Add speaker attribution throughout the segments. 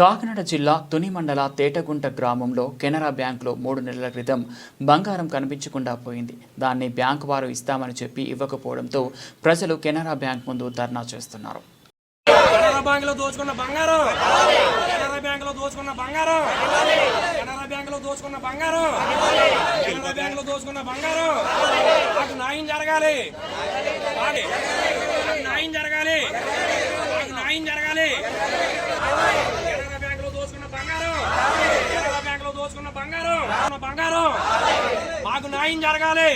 Speaker 1: కాకినాడ జిల్లా తుని మండల తేటగుంట గ్రామంలో కెనరా బ్యాంకులో మూడు నెలల క్రితం బంగారం కనిపించకుండా పోయింది. దాన్ని బ్యాంకు వారు ఇస్తామని చెప్పి ఇవ్వకపోవడంతో ప్రజలు కెనరా బ్యాంక్ ముందు ధర్నా చేస్తున్నారు.
Speaker 2: కెనరా బ్యాంక్లో దోచుకున్న బంగారం. కెనరా బ్యాంక్లో దోచుకున్న బంగారం. కెనరా బ్యాంకులో దోచుకున్న బంగారం. కెనరా బ్యాంక్ దోచుకున్న బంగారం. నాకు న్యాయం జరగాలి. న్యాయం జరగాలి. న్యాయం జరగాలి కెనరా బ్యాంక్లో దోచుకున్న బంగారం కెనరా బ్యాంక్లో దోచుకున్న బంగారం. బంగారం. మాకు న్యాయం జరగాలి.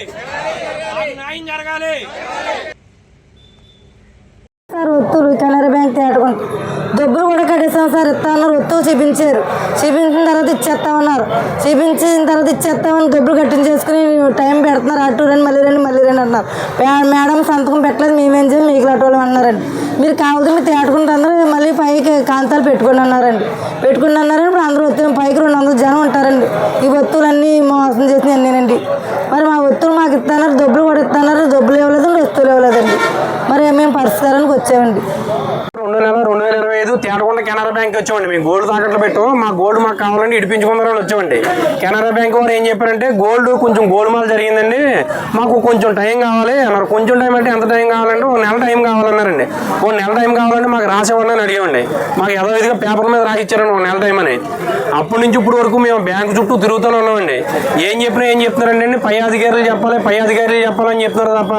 Speaker 2: మాకు న్యాయం జరగాలి.
Speaker 3: సార్ ఒత్తులు కెనరా బ్యాంక్ తేటకుంట డబ్బులు కూడా కట్టేసాం సార్. ఇస్తామన్నారు ఒత్తులు చూపించారు. చూపించిన తర్వాత ఇచ్చేస్తామన్నారు. చూపించిన తర్వాత ఇచ్చేస్తామని డబ్బులు కట్టించేసుకుని టైం పెడుతున్నారు. అటు రండి మళ్ళీ రండి మళ్ళీ రండి అన్నారు. మేడం సంతకం పెట్టలేదు. మేమేం చేయం? మీకు వాళ్ళు అన్నారండి. మీరు కావాల్సి మీరు తేటకుంటే పైకి కాంతాలు పెట్టుకుని అన్నారండి. పెట్టుకుని అన్నారండి ఇప్పుడు అందరూ వచ్చిన పైకి రెండు వందలు జనం ఉంటారండి. ఈ ఒత్తులన్నీ మోసం చేసినాయి నేనండి మరి మా ఒత్తులు మాకు ఇస్తున్నారు డబ్బులు కూడా ఇస్తున్నారు డబ్బులు ఇవ్వలేదు వస్తువులు ఇవ్వలేదండి. మరి మేము పరిస్థితులకి వచ్చామండి.
Speaker 2: తేటకొండ కెనరా బ్యాంక్ వచ్చామండి. మేము గోల్డ్ తాకట్లు పెట్టు మా గోల్డ్ మాకు కావాలండి ఇడిపించుకుందామని వచ్చామండి. కెనరా బ్యాంక్ వారు ఏం చెప్పారంటే గోల్డ్ కొంచెం గోల్డ్ మాల్ జరిగిందండి. మాకు కొంచెం టైం కావాలి. అన్నారు. కొంచెం టైం అంటే ఎంత టైం కావాలంటే ఓ నెల టైం కావాలన్నారండి. ఓ నెల టైం కావాలంటే మాకు రాసేవాడిని అని అడిగామండి. మాకు ఏదో పేపర్ మీద రాసిచ్చారండి ఒక నెల టైం అని. అప్పటి నుంచి ఇప్పుడు వరకు మేము బ్యాంక్ చుట్టూ తిరుగుతూనే ఉన్నామండి. ఏం చెప్పినా ఏం చెప్తున్నారంటే పై అధికారులు చెప్పాలి పై అధికారులు చెప్పాలని చెప్తున్నారు తప్ప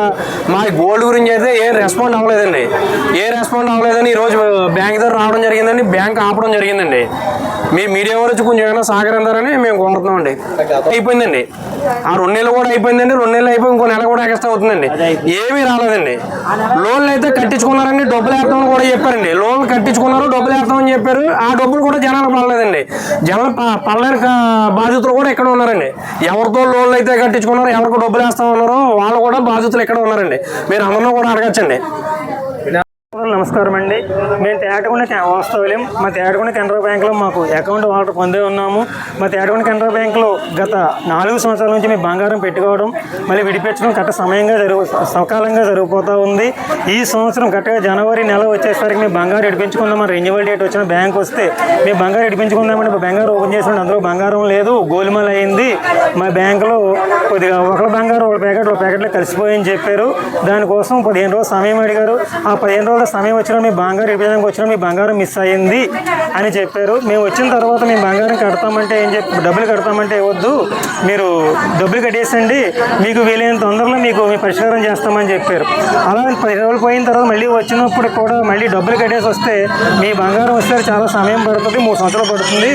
Speaker 2: మా గోల్డ్ గురించి అయితే ఏం రెస్పాండ్ అవ్వలేదండి. ఏ రెస్పాండ్ అవ్వలేదని ఈరోజు రోజు బ్యాంక్ దగ్గర ఆపడం జరిగిందండి బ్యాంక్ ఆపడం జరిగిందండి. మీ మీడియా వారు వచ్చి కొంచెం ఏమైనా సహకరించారని మేము కోరుతున్నామండి అయిపోయిందండి. ఆ రెండు నెలలు కూడా అయిపోయిందండి రెండు నెలలు అయిపోయి ఇంకో నెల కూడా ఎక్స్ట్రా అవుతుందండి. ఏమీ రాలేదండి. లోన్లు అయితే కట్టించుకున్నారండి డబ్బులు వేస్తామని కూడా చెప్పారండి. లోన్లు కట్టించుకున్నారు డబ్బులు వేస్తామని చెప్పారు. ఆ డబ్బులు కూడా జనాలు పడలేదండి. జనాలు ప- పడలేని బాధితులు కూడా ఇక్కడ ఉన్నారండి. ఎవరితో లోన్లు అయితే కట్టించుకున్నారో ఎవరికి డబ్బులు వేస్తామన్నారో వాళ్ళు కూడా బాధితులు ఇక్కడ ఉన్నారండి. మీరు అందరినీ కూడా అడగచ్చండి.
Speaker 4: నమస్కారం అండి. మేము తేటకొండ వాస్తవ్యం మా తేటకొండ కెనరా బ్యాంక్లో మాకు అకౌంట్ వాటర్ పొందే ఉన్నాము. మా తేటకొండ కెనరా బ్యాంక్లో గత నాలుగు సంవత్సరాల నుంచి మేము బంగారం పెట్టుకోవడం మళ్ళీ విడిపించడం గత సమయంగా జరుగు సకాలంగా జరిగిపోతూ ఉంది. ఈ సంవత్సరం కరెక్ట్గా జనవరి నెల వచ్చేసరికి మేము బంగారం ఇడిపించుకుందామని రెన్యువల్ డేట్ వచ్చిన బ్యాంక్ వస్తే మేము బంగారం ఇడిపించుకుందామని బంగారం ఓపెన్ చేసిన అందులో బంగారం లేదు గోల్మాల్ అయింది. మా బ్యాంకులో కొద్దిగా ఒకళ్ళ బంగారం ఒక ప్యాకెట్ ఒక ప్యాకెట్లో కలిసిపోయని చెప్పారు. దానికోసం పదిహేను రోజులు సమయం అడిగారు. ఆ పదిహేను రోజుల సమయం వచ్చినా మీ బంగారం ఇవ్వడానికి వచ్చినా మీ బంగారం మిస్ అయ్యింది అని చెప్పారు. మేము వచ్చిన తర్వాత మేము బంగారం కడతామంటే ఏం చెప్పి డబ్బులు కడతామంటే వద్దు. మీరు డబ్బులు కట్టేసండి. మీకు వీలైన తొందరలో మీకు మీ పరిష్కారం చేస్తామని చెప్పారు. అలా పది రోజులు పోయిన తర్వాత మళ్ళీ వచ్చినప్పుడు కూడా మళ్ళీ డబ్బులు కట్టేసి వస్తే మీ బంగారం వస్తే చాలా సమయం పడుతుంది. మూడు సంవత్సరాలు పడుతుంది.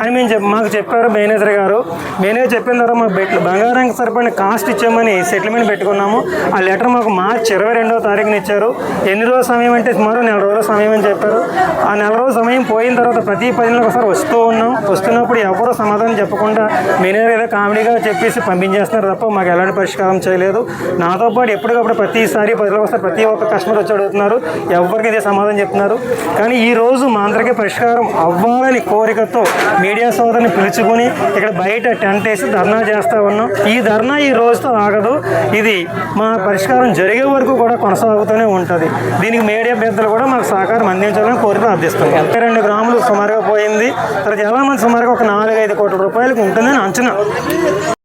Speaker 4: అని మేము చెప్ మాకు చెప్పారు మేనేజర్ గారు. మేనేజర్ చెప్పిన తర్వాత మాకు బెట్ బంగారానికి సరిపడిన కాస్ట్ ఇచ్చామని సెటిల్మెంట్ పెట్టుకున్నాము. ఆ లెటర్ మాకు మార్చి ఇరవై రెండవ తారీఖున ఇచ్చారు. ఎన్ని రోజుల సమయం అంటే సుమారు నెల రోజుల సమయం అని చెప్పారు. ఆ నెల రోజుల సమయం పోయిన తర్వాత ప్రతి పది నెలలకు ఒకసారి వస్తూ ఉన్నాం. వస్తున్నప్పుడు ఎవరో సమాధానం చెప్పకుండా మేనేజర్ ఏదో కామెడీగా చెప్పేసి పంపించేస్తున్నారు తప్ప మాకు ఎలాంటి పరిష్కారం చేయలేదు. నాతో పాటు ఎప్పటికప్పుడు ప్రతిసారి పది రోజులు ఒకసారి ప్రతి ఒక్క కస్టమర్ వచ్చి అడుగుతున్నారు. ఎవరికి ఇదే సమాధానం చెప్తున్నారు. కానీ ఈ రోజు మా అందరికీ పరిష్కారం అవ్వాలని కోరికతో మీడియా సోదరిని పిలుచుకుని ఇక్కడ బయట టెంట్ వేసి ధర్నా చేస్తూ ఉన్నాం. ఈ ధర్నా ఈ రోజుతో ఆగదు. ఇది మా పరిష్కారం జరిగే వరకు కూడా కొనసాగుతూనే ఉంటుంది. దీనికి మీడియా పెద్దలు కూడా మాకు సహకారం అందించాలని కోరిక ప్రార్థిస్తుంది ముప్పై రెండు గ్రాములు సుమారుగా పోయింది. తర్వాత చాలా మంది సుమారుగా ఒక నాలుగైదు కోట్ల రూపాయలకు ఉంటుందని అంచనా.